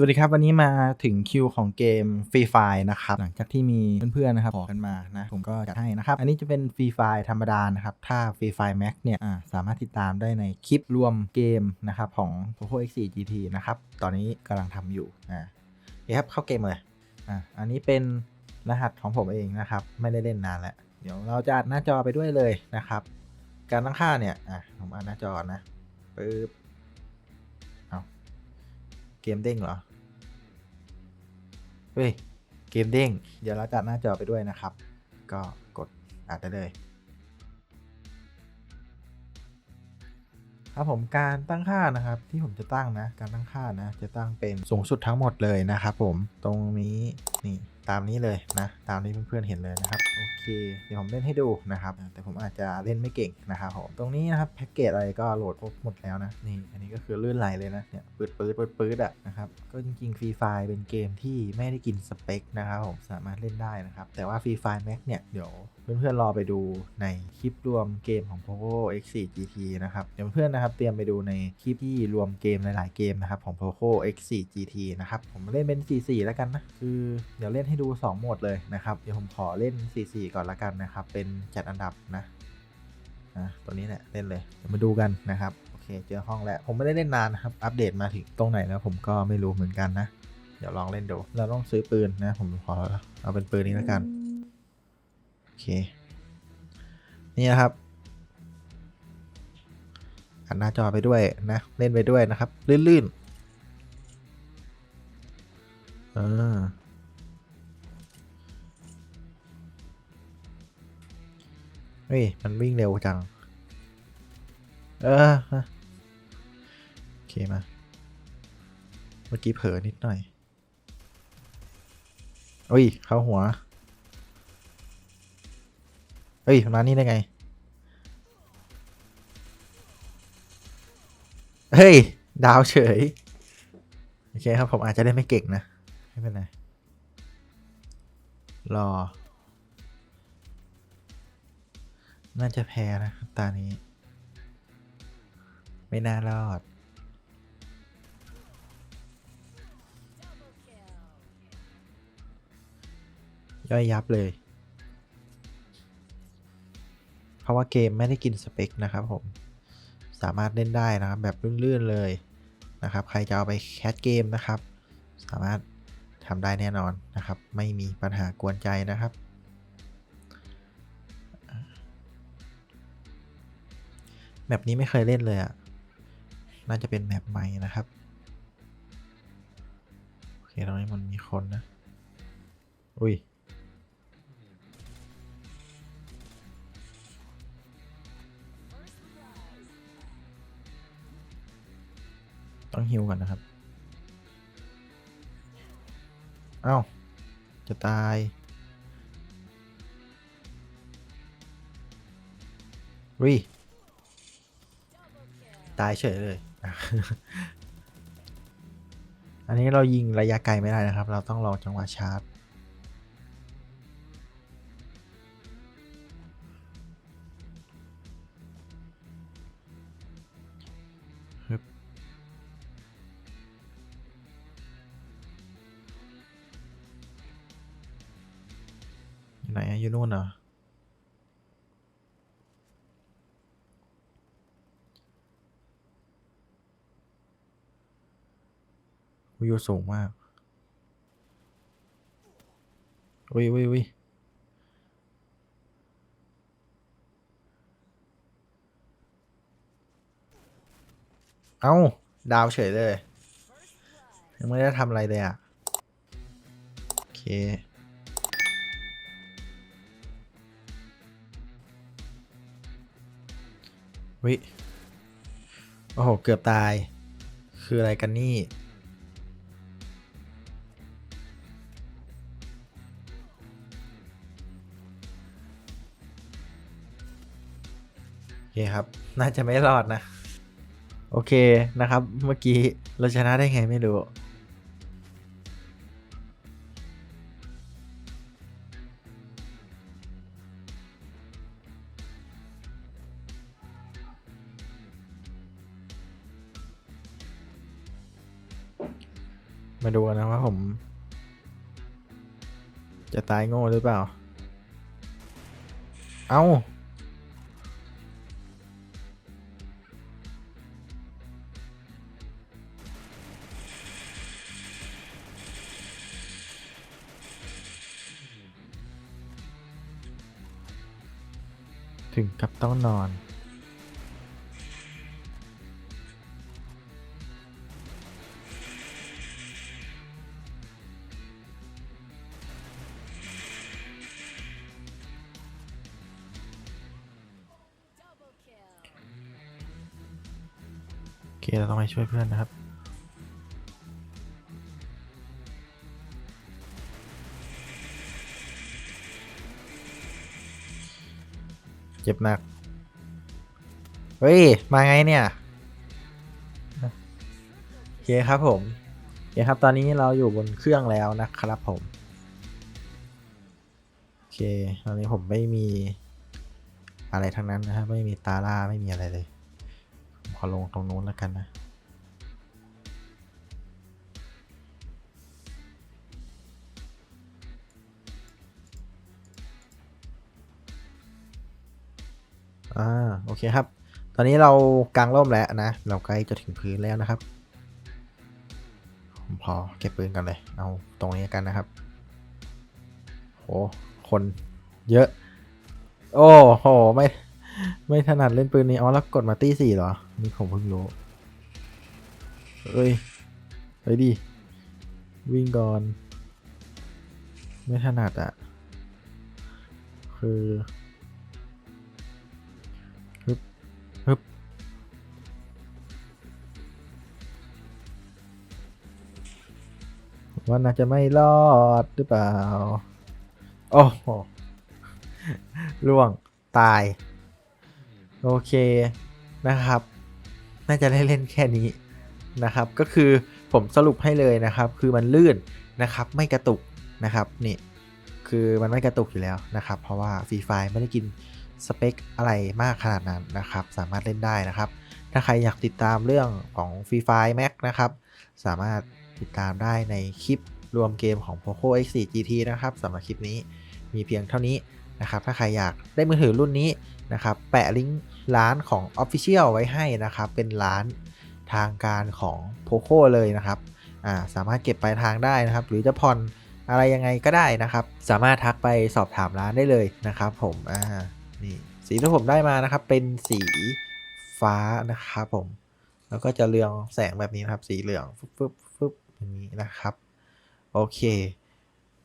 วัสดีครับ วันนี้มาถึงคิวของเกมฟรีไฟนะครับ หลังจากที่มีเพื่อนๆนะครับขอกันมานะ ผมก็จัดให้นะครับ อันนี้จะเป็นฟรีไฟธรรมดานะครับ ถ้าฟรีไฟแม็กเนี่ยสามารถติดตามได้ในคลิปรวมเกมนะครับของ Poco X4 GT นะครับ ตอนนี้กำลังทำอยู่อ่าโอเครับเข้าเกมเลยอ่าอันนี้เป็นรหัสของผมเองนะครับ ไม่ได้เล่นนานแล้ว เดี๋ยวเราจะอัดหน้าจอไปด้วยเลยนะครับ การตั้งค่าเนี่ยอะผมอัดหน้าจอนะปึ๊บเอาเกมเด้งเหรอ เฮ้ย เกมเด้ง เดี๋ยวเราจัดหน้าจอไปด้วยนะครับ ก็กดอัดได้เลย ครับผมการตั้งค่านะครับที่ผมจะตั้งนะ การตั้งค่านะ จะตั้งเป็นสูงสุดทั้งหมดเลยนะครับผมตรงนี้นี่ตามนี้เลยนะ ตามที่เพื่อนๆเห็นเลยนะครับโอเคเดี๋ยวผมเล่นให้ดูนะครับ แต่ผมอาจจะเล่นไม่เก่งนะครับผมตรงนี้นะครับแพ็กเกจอะไรก็โหลดครบหมดแล้วนะนี่อันนี้ก็คือลื่นไหลเลยนะเนี่ยปืดปืดปืดปืดอะนะครับก็จริงๆฟรีไฟเป็นเกมที่ไม่ได้กินสเปคนะครับผมสามารถเล่นได้นะครับแต่ว่าฟรีไฟแม็กเนี่ยเดี๋ยวเพื่อนๆรอไปดูในคลิปรวมเกมของ Poco X4 GT นะครับเดี๋ยวเพื่อนนะครับเตรียมไปดูในคลิปที่รวมเกมหลายๆเกมนะครับของ Poco X4 GT นะครับผมเล่นเป็น 44 แล้วกันนะคือเดี๋ยวเล่นให้ดู 2 โหมดเลยนะครับ เดี๋ยวผมขอเล่น 44 ก่อนละกันนะครับ เป็นจัดอันดับนะนะตัวนี้แหละเล่นเลยเดี๋ยวมาดูกันนะครับโอเคเจอห้องแล้วผมไม่ได้เล่นนานนะครับ อัปเดตมาถึงตรงไหนแล้วผมก็ไม่รู้เหมือนกันนะ เดี๋ยวลองเล่นดู เราต้องซื้อปืนนะผมขอเอาเป็นปืนนี้แล้วกันโอเค นี่นะครับอัดหน้าจอไปด้วยนะเล่นไปด้วยนะครับ ลื่นๆเออ เฮ้ย มันวิ่งเร็วจัง เออโอเคมา เมื่อกี้เผลอนิดหน่อยอุ้ย เข้าหัวเฮ้ยมานี่ได้ไง เฮ้ย ดาวเฉย โอเคครับ ผมอาจจะได้ไม่เก่งนะ ไม่เป็นไร รอ น่าจะแพ้นะครับตานี้ ไม่น่ารอด ย่อยยับเลย เพราะว่าเกมไม่ได้กินสเปคนะครับผม สามารถเล่นได้นะครับ แบบลื่นๆเลยนะครับ ใครจะเอาไปแคสเกมนะครับ สามารถทำได้แน่นอนนะครับ ไม่มีปัญหากวนใจนะครับ แมปนี้ไม่เคยเล่นเลยอะ่ะ น่าจะเป็นแมปใหม่นะครับ โอเคตรงนี้มันมีคนนะ อุ้ย ต้องฮิวก่อนนะครับ เอ้า จะตายวิ ตายเฉยเลย อันนี้เรายิงระยะไกลไม่ได้นะครับ เราต้องรอจังหวะชาร์จฮึบอยู่ไหนอยู่นู่นเหรอ วิวสูงมากวิววิววิเอ้าดาวเฉยเลยยังไม่ได้ทำอะไรเลยอะ โอเค วิ โอ้โห เกือบตาย คืออะไรกันนี่ เคครับ น่าจะไม่รอดนะ โอเคนะครับ เมื่อกี้เราชนะได้ไงไม่รู้ มาดูกันนะว่าผม จะตายโง่หรือเปล่า เอา้า ถึงกับต้องนอนโอเคเราต้องไปช่วยเพื่อนนะครับ เจ็บหนัก เฮ้ย มาไงเนี่ยโอเคครับผมโอเคครับ ตอนนี้เราอยู่บนเครื่องแล้วนะครับผม โอเค ตอนนี้ผมไม่มีอะไรทั้งนั้นนะครับไม่มีตาล่า ไม่มีอะไรเลย ขอลงตรงนู้นแล้วกันนะ อ่าโอเคครับ ตอนนี้เรากางร่มแล้วนะ เราใกล้จะถึงพื้นแล้วนะครับผมพอเก็บปืนกันเลย เอาตรงนี้กันนะครับโหคนเยอะ โอ้โหไม่ไม่ถนัดเล่นปืนนี้อ๋อแล้วกดมาตี้สี่เหรอ นี่ผมเพิ่งรู้เอ้ยเฮ้ยดิวิ่งก่อน ไม่ถนัดอะคือ ว่าน่าจะไม่รอดหรือเปล่า โอ้โหล่วงตาย โอเคนะครับ น่าจะได้เล่นแค่นี้นะครับ ก็คือผมสรุปให้เลยนะครับ คือมันลื่นนะครับ ไม่กระตุกนะครับนี่คือมันไม่กระตุกอยู่แล้วนะครับ เพราะว่าฟรีไฟไม่ได้กินสเปคอะไรมากขนาดนั้นนะครับ สามารถเล่นได้นะครับ ถ้าใครอยากติดตามเรื่องของ Free Fire Max นะครับ สามารถ ติดตามได้ในคลิปรวมเกมของ Poco X4 GT นะครับสำหรับคลิปนี้มีเพียงเท่านี้นะครับถ้าใครอยากได้มือถือรุ่นนี้นะครับแปะลิงก์ร้านของ Official ไว้ให้นะครับ เป็นร้านทางการของ Poco เลยนะครับาสามารถเก็บปลายทางได้นะครับ หรือจะผ่อนอะไรยังไงก็ได้นะครับ สามารถทักไปสอบถามร้านได้เลยนะครับผมอ่านี่สีที่ผมได้มานะครับ เป็นสีฟ้านะครับผม แล้วก็จะเรืองแสงแบบนี้นะครับ สีเหลืองฟึบฟึบฟึบ อย่างนี้นะครับ โอเค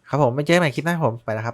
ครับผมไม่เจอกันใหม่คลิปหน้าผมไปแล้วครับ